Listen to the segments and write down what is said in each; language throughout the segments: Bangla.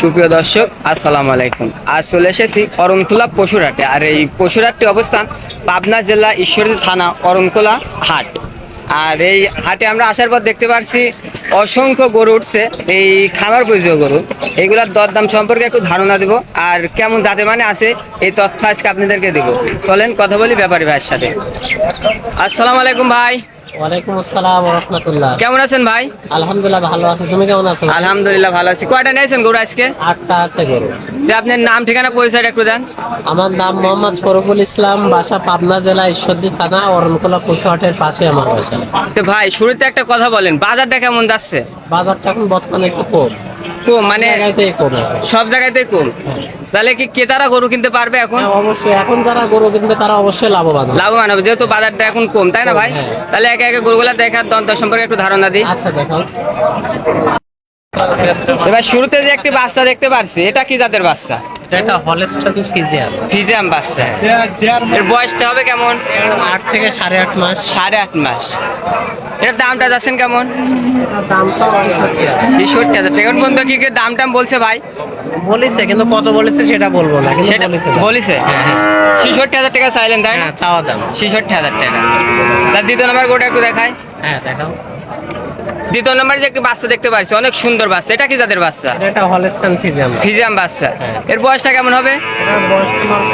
সুপ্রিয় দর্শক, আসসালামু আলাইকুম। আজ চলে এসেছি অরণখোলা পশুরহাটে। আর এই পশুরহাটটি অবস্থান পাবনা জেলা ঈশ্বরদী থানা অরণখোলা হাট। আর এই হাটে আমরা আসার পর দেখতে পাচ্ছি অসংখ্য গরু উঠছে। এই খামার পুজো গরু। এইগুলার দরদাম সম্পর্কে একটু ধারণা দেব। আর কেমন যাতে মানে আছে, এই তথ্য আজকে আপনাদেরকে দেব। চলেন কথা বলি ব্যাপারী ভাইয়ের সাথে। আসসালামু আলাইকুম ভাই। ওয়ালাইকুম আসসালাম রহমতুল্লাহ কেমন আছেন ভাই? আলহামদুলিল্লাহ ভালো আছি। তুমি কেমন আছো? আলহামদুলিল্লাহ ভালো আছি। কয়টা নিয়েছেন গরু আজকে? আটটা আছে গরু। যে আপনার নাম ঠিকানা পরিচয় একটু দেন। আমার নাম মোহাম্মদ ইসলাম বাসা পাবনা জেলা ঈশ্বরদী থানা অরণকোলা পশুহাটের পাশে আমার বাসা। তো ভাই শুরুতে একটা কথা বলেন বাজারটা কেমন যাচ্ছে? বাজারটা এখন বর্তমানে একটু কম। কম মানে সব জায়গাতেই কম। তাহলে কি ক্রেতারা গরু কিনতে পারবে এখন? হ্যাঁ, অবশ্যই। এখন যারা গরু কিনবে তারা অবশ্যই লাভবান লাভবান হবে যেহেতু বাজারটা এখন কম তাই না ভাই? হ্যাঁ। তাহলে একে একে গরুগুলা দেখার দন্ত সম্পর্কে একটু ধারণা দিই। আচ্ছা দেখাও। এবার শুরুতে যে একটি বাচ্চা দেখতে পারছি এটা কি জাতের বাচ্চা? এটা ফিজিয়ান? ফিজিয়াম বাচ্চা। এর বয়সটা হবে কেমন? আট থেকে সাড়ে আট মাস। সাড়ে আট মাস। এর দামটা যাচ্ছেন কেমন? ছেষট্টি হাজার। এখন পর্যন্ত কি কি দাম টাম বলছে ভাই? বলেছে কিন্তু কত বলেছে সেটা বলব না সেটা বলেছে। বলিছে? ছেষট্টি হাজার টাকা চাইলেন তাই না? হ্যাঁ চাওয়া দাম। ছেষট্টি হাজার টাকা। তার দ্বিতীয় নাম্বার গোটা একটু দেখায় হ্যাঁ দেখাও। দ্বিতীয় নম্বরে যে একটি বাচ্চা দেখতে পাচ্ছি অনেক সুন্দর বাচ্চা। এটা কি জাতের বাচ্চা? এটা একটা হলেস্টান ফিজিয়ান ফিজিয়াম বাচ্চা। হ্যাঁ। এর বয়সটা কেমন হবে?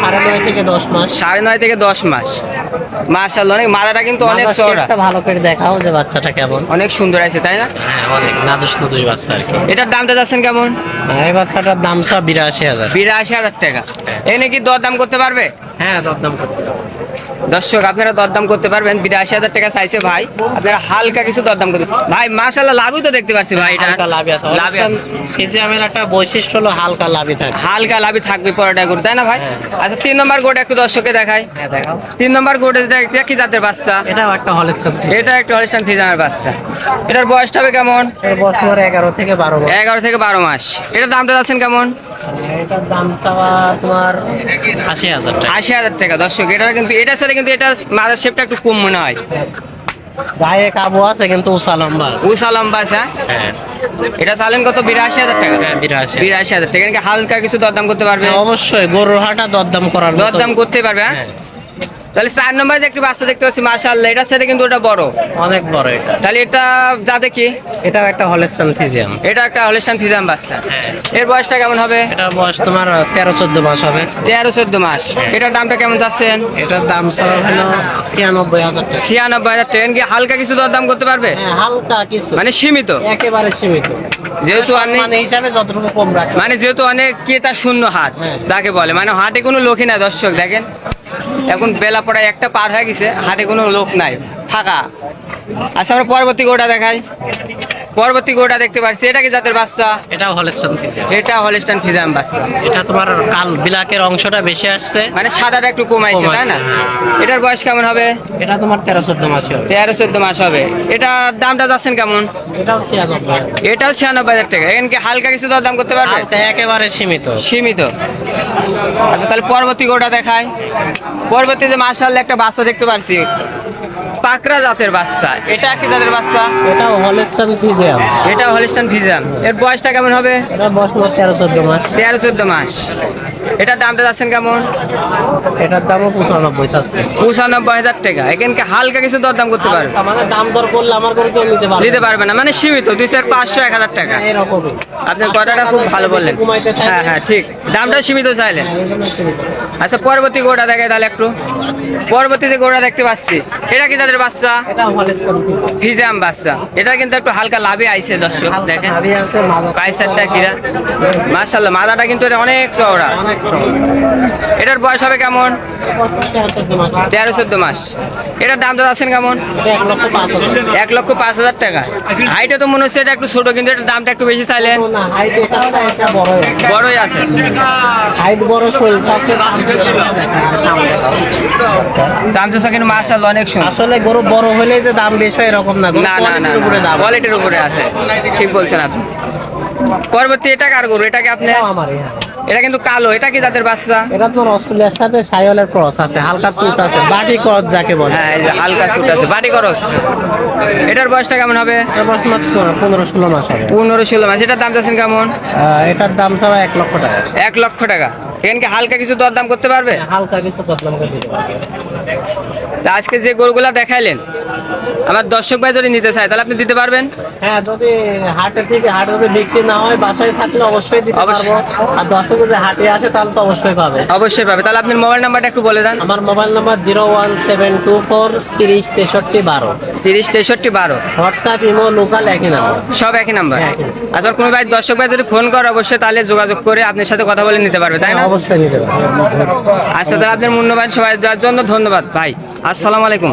সাড়ে নয় থেকে দশ মাস। সাড়ে নয় থেকে দশ মাস। মাশাল্লাহ অনেক মাথাটা কিন্তু অনেক চওড়া। ভালো করে দেখাও যে বাচ্চাটা কেমন। অনেক সুন্দর আছে তাই না? হ্যাঁ অনেক নাদুস নাদুস বাচ্চা আর কি। এটার দামটা যাচ্ছেন কেমন? এই বাচ্চাটার দাম সব বিরাশি হাজার। বিরাশি হাজার টাকা। এনে কি দরদাম করতে পারবে? হ্যাঁ দরদাম করতে হবে। দর্শক আপনারা দরদাম করতে পারবেন। বিরাশি হাজার টাকা চাইছে ভাই। আপনারা হালকা কিছু দরদাম করতে ভাই মাশাল্লাহ লাভই তো দেখতে পাচ্ছি ভাই এটা হালকা লাভি আছে। লাভই আছে। একটা বৈশিষ্ট্য হলো হালকা লাভি থাকে। হালকা লাভই থাকবে পরোটা গরু তাই না ভাই? হ্যাঁ। আচ্ছা তিন নম্বর গোটা একটু দেখাই। হ্যাঁ দেখাও। তিন নম্বর গোটা কি জাতের বাচ্চা? একটা হলেস্টান এটা একটু হলিস্টান ফিজামের বাচ্চা। এটার বয়সটা হবে কেমন? এর বয়স তোমার এগারো থেকে বারো মাস এগারো থেকে বারো মাস। এটার দামটা যাচ্ছেন কেমন? এটার দাম চাওয়া তোমার আশি হাজার টাকা। আশি হাজার টাকা। দর্শক এটা কিন্তু সাথে কিন্তু এটা মাদার শেপটা একটু কম মনে হয়। গায়ে কাবু আছে কিন্তু উষা লম্বা আছে। উষা লম্বা আছে হ্যাঁ? হ্যাঁ। এটা চালেন কত? বিরাশি হাজার টাকা। হ্যাঁ, বিরাশি। বিরাশি হাজার। টাকা হালকা কিছু দরদাম করতে পারবে? অবশ্যই গরুর হাটা দরদাম করার দরদাম করতে পারবে হ্যাঁ, তাহলে চার নম্বরে একটি বাচ্চা দেখতে পাচ্ছি মার্শাল্লাহ এটার সাথে কিন্তু ওটা বড়। অনেক বড় এটা। তাহলে এটা যা দেখি এটাও একটা হলেস্টান ফিজিয়াম এটা একটা হলিস্টান ফিজাম বাচ্চা। হ্যাঁ। এর বয়সটা কেমন হবে? এটা বয়স তোমার তেরো চোদ্দ মাস হবে। তেরো চোদ্দ মাস। এটার দামটা কেমন যাচ্ছেন? এটার দাম চাওয়া হলো ছিয়ানব্বই হাজার টাকা। ছিয়ানব্বই হাজার ট্রেন কি হালকা কিছু দরদাম করতে পারবে? হ্যাঁ, হালকা কিছু। মানে সীমিত? একেবারে সীমিত। যেহেতু অনেক মানে হিসাবে যতটুকু কম রাখে। মানে যেহেতু অনেক ক্রেতা শূন্য হাট হ্যাঁ। যাকে বলে। মানে হাটে কোনো লোকই নাই দর্শক দেখেন। এখন বেলা পড়ায় একটা পার হয়ে গেছে হাটে কোনো লোক নাই ফাঁকা। আচ্ছা আমরা পরবর্তী গোটা দেখাই। পরবর্তী গোটা দেখতে পাচ্ছি। এটা কি জাতের বাচ্চা? এটাও হলেস্টান ফিজিয়াম। এটা হলিস্টান ফিজাম বাচ্চা। এটা তোমার কাল বিলাকের অংশটা বেশি আসছে। মানে সাদাটা একটু কমাইছে তাই না? এটার বয়স কেমন হবে? এটা তোমার তেরো চোদ্দ মাস হবে। তেরো চোদ্দ মাস হবে। এটার দামটা যাচ্ছেন কেমন? এটাও ছিয়ানব্বই। এটাও ছিয়ানব্বই হাজার টাকা। এখানে কি হালকা কিছু দরদাম করতে পারবে? হালকা একেবারে সীমিত। সীমিত। আচ্ছা তাহলে পরবর্তী গোটা দেখায় পরবর্তী যে মাসাল্লাহ একটা বাচ্চা দেখতে পারছি। পাকড়া জাতের বাচ্চা। এটা কি জাতের বাচ্চা? এটা হলিস্টান ফিজিয়াম। এটা হলিস্টান ফিজিয়াম। এর বয়সটা কেমন হবে? এটা বয়স তোমার তেরো চোদ্দ মাস। তেরো চোদ্দ মাস। এটার দামটা যাচ্ছেন কেমন? এটার দামও পঁচানব্বই চাচ্ছে। পঁচানব্বই হাজার টাকা। এখানকে হালকা কিছু দরদাম করতে পারবে? আমাদের দাম দর করলে আমার করে কেউ নিতে পারবে দিতে পারবে না মানে সীমিত দুই চার পাঁচশো এক হাজার টাকা। এরকমই। আপনার কথাটা খুব ভালো বললেন। হ্যাঁ হ্যাঁ ঠিক। দামটা সীমিত চাইলেন সীমিত। আচ্ছা পরবর্তী গোটা দেখায় তাহলে একটু। পরবর্তীতে গোটা দেখতে পাচ্ছি। এটা কি তাদের বাচ্চা? ফিজাম বাচ্চা। এটা কিন্তু একটু হালকা লাভে আইছে দর্শক দেখেন। পাইসারটা কিরা। মাদাটা কিন্তু এটা অনেক চওড়া। এটার বয়স হবে কেমন? তেরো চোদ্দ মাস। এটার দাম তো আছেন কেমন? এক লক্ষ পাঁচ হাজার টাকা। হাইটে তো মনে হচ্ছে এটা একটু ছোট কিন্তু এটার দামটা একটু বেশি চাইলেন। বড়ই আছে। হাইট বড় শরীর চাপে চামচা কিন্তু মাশাল্লাহ অনেক সুন্দর। আসলে গরু বড় হলে যে দাম বেশি এরকম না। না না না উপরে দাম। কোয়ালিটির উপরে আছে। ঠিক বলছেন আপনি। পরবর্তী এটা কার গরু? এটাকে আপনি? আমারই হ্যাঁ। এটা কিন্তু কালো। এটা কি জাতের বাচ্চা? এটা তোমার অস্ট্রেলিয়ার সাথে সাইওয়ালের ক্রস আছে হালকা চুট আছে বাটি ক্রস যাকে বলে। হ্যাঁ হালকা সুট আছে বাটি করো এটার বয়সটা কেমন হবে? বয়স মাত্র পনেরো ষোলো মাস হবে। পনেরো ষোলো মাস। এটার দাম চাচ্ছেন কেমন? এটার দাম ছাড়া এক লক্ষ টাকা। এক লক্ষ টাকা। এখানে কি হালকা কিছু দরদাম করতে পারবে? হালকা কিছু বদলাম করে দিতে পারবে। তা আজকে যে গরুগুলা দেখাইলেন আমার দর্শক ভাই যদি নিতে চায় তাহলে আপনি দিতে পারবেন। হ্যাঁ যদি হাটে থেকে হাটে যদি বিক্রি না হয় বাসায় থাকলে অবশ্যই দিতে। পারব। আর দর্শক যদি হাটে আসে তাহলে তো অবশ্যই পাবে। অবশ্যই পাবে। তাহলে আপনার মোবাইল নাম্বারটা একটু বলে দেন। আমার mobile number zero one seven two four তিরিশ তেষট্টি বারো। তিরিশ তেষট্টি বারো। হোয়াটসঅ্যাপ ইমো লোকাল একই নাম্বার। সব একই নাম্বার। হ্যাঁ। আচ্ছা কোনো ভাই দর্শক ভাই যদি ফোন করে অবশ্যই তাহলে যোগাযোগ করে আপনার সাথে কথা বলে নিতে পারবে তাই না? অবশ্যই নিতে পারবে। আচ্ছা তাহলে আপনার মূল্যবান সবাই দেওয়ার জন্য ধন্যবাদ ভাই। আসসালামু আলাইকুম।